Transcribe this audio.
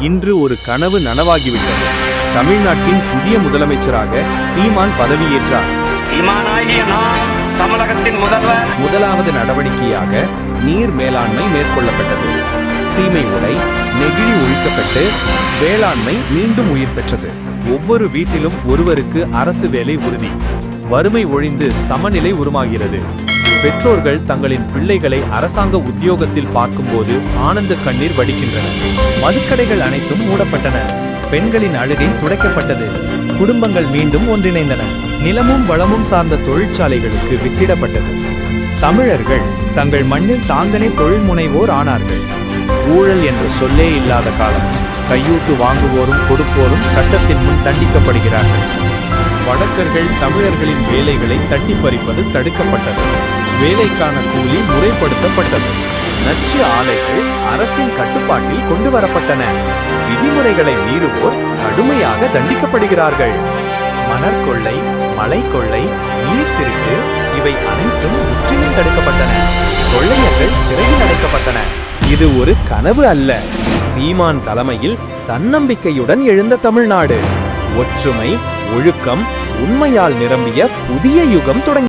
இன்று ஒரு கனவு நனவாகிவிட்டது. தமிழ்நாட்டின் புதிய முதலமைச்சராக சீமான் பதவியேற்றார். தமிழகத்தின் முதல்வர். முதலாவது நடவடிக்கையாக நீர் மேலாண்மை மேற்கொள்ளப்பட்டது. சீமை உடை நெகிழி ஒழிக்கப்பட்டு வேளாண்மை மீண்டும் உயிர் பெற்றது. ஒவ்வொரு வீட்டிலும் ஒருவருக்கு அரசு வேலை உறுதி. வறுமை ஒழிந்து சமநிலை உருமாகிறது பெற்றோர்கள் தங்களின் பிள்ளைகளை அரசாங்க உத்தியோகத்தில் பார்க்கும்போது ஆனந்த கண்ணீர் வடிக்கின்றன. மதுக்கடைகள் அனைத்தும் மூடப்பட்டன. பெண்களின் அழுகை துடைக்கப்பட்டது. குடும்பங்கள் மீண்டும் ஒன்றிணைந்தன. நிலமும் வளமும் சார்ந்த தொழிற்சாலைகளுக்கு வித்திடப்பட்டது. தமிழர்கள் தங்கள் மண்ணில் தாங்களே தொழில் முனைவோர் ஆனார்கள். ஊழல் என்ற சொல்லே இல்லாத காலம். கையூட்டு வாங்குவோரும் கொடுப்போரும் சட்டத்தின் முன் தண்டிக்கப்படுகிறார்கள். வடக்கர்கள் தமிழர்களின் வேலைகளை தட்டி பறிப்பது தடுக்கப்பட்டது. வேலைக்கான கூலி முறைப்படுத்தப்பட்டது. நச்சு ஆலைகள் அரசின் கட்டுப்பாட்டில் கொண்டு வரப்பட்டன விதிமுறைகளை மீறுவோர் கடுமையாக தண்டிக்கப்படுகிறார்கள். மணற்கொள்ளை மலை கொள்ளை நீர் திருட்டு இவை அனைத்தும் முற்றிலும் தடுக்கப்பட்டன. கொள்ளையர்கள் சிறையில் அடைக்கப்பட்டன. இது ஒரு கனவு அல்ல. சீமான் தலைமையில் தன்னம்பிக்கையுடன் எழுந்த தமிழ்நாடு. ஒற்றுமை ஒழுக்கம் உண்மையால் நிரம்பிய புதிய யுகம் தொடங்கி